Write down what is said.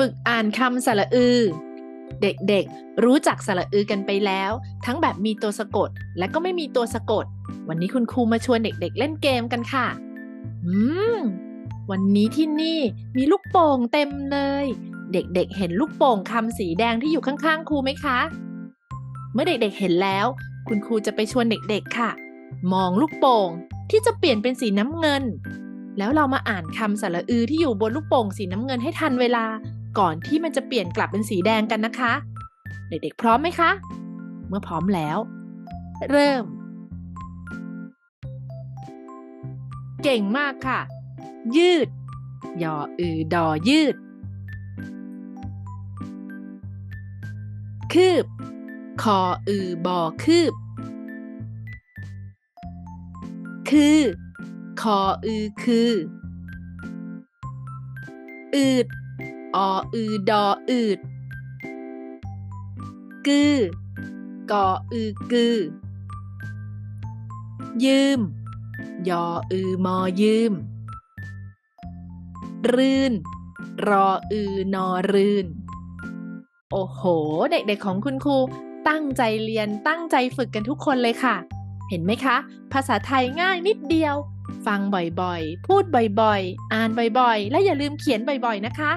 ฝึกอ่านคำสระอือ เด็กๆ รู้จักสระอือกันไปแล้ว ทั้งแบบมีตัวสะกดและก็ไม่มีตัวสะกด วันนี้คุณครูมาชวนเด็กๆ เล่นเกมกันค่ะ อืม วันนี้ที่นี่มีลูกโป่งเต็มเลย เด็กๆ เห็นลูกโป่งคำสีแดงที่อยู่ข้างๆ ครูไหมคะ เมื่อเด็กๆ เห็นแล้ว คุณครูจะไปชวนเด็กๆ ค่ะ มองลูกโป่งที่จะเปลี่ยนเป็นสีน้ำเงินแล้วเรามาอ่านคำสระอือที่อยู่บนลูกโป่งสีน้ำเงินให้ทันเวลา ก่อนที่มันจะเปลี่ยนกลับเป็นสีแดงกันนะคะ เด็กๆพร้อมไหมคะ เมื่อพร้อมแล้ว เริ่ม เก่งมากค่ะ ยืด ยออือดอยืด คืบ คออือบอคืบ คือ คออือคือ อืด ออือดออืดกือกออือกือ ยืม ยออือมอยืม รื่น รออือนอรื่น โอ้โห เด็กๆของคุณครูตั้งใจเรียนตั้งใจฝึกกันทุกคนเลยค่ะ เห็นไหมคะ ภาษาไทยง่ายนิดเดียว ฟังบ่อยๆ พูดบ่อยๆ อ่านบ่อยๆ และอย่าลืมเขียนบ่อยๆ นะคะ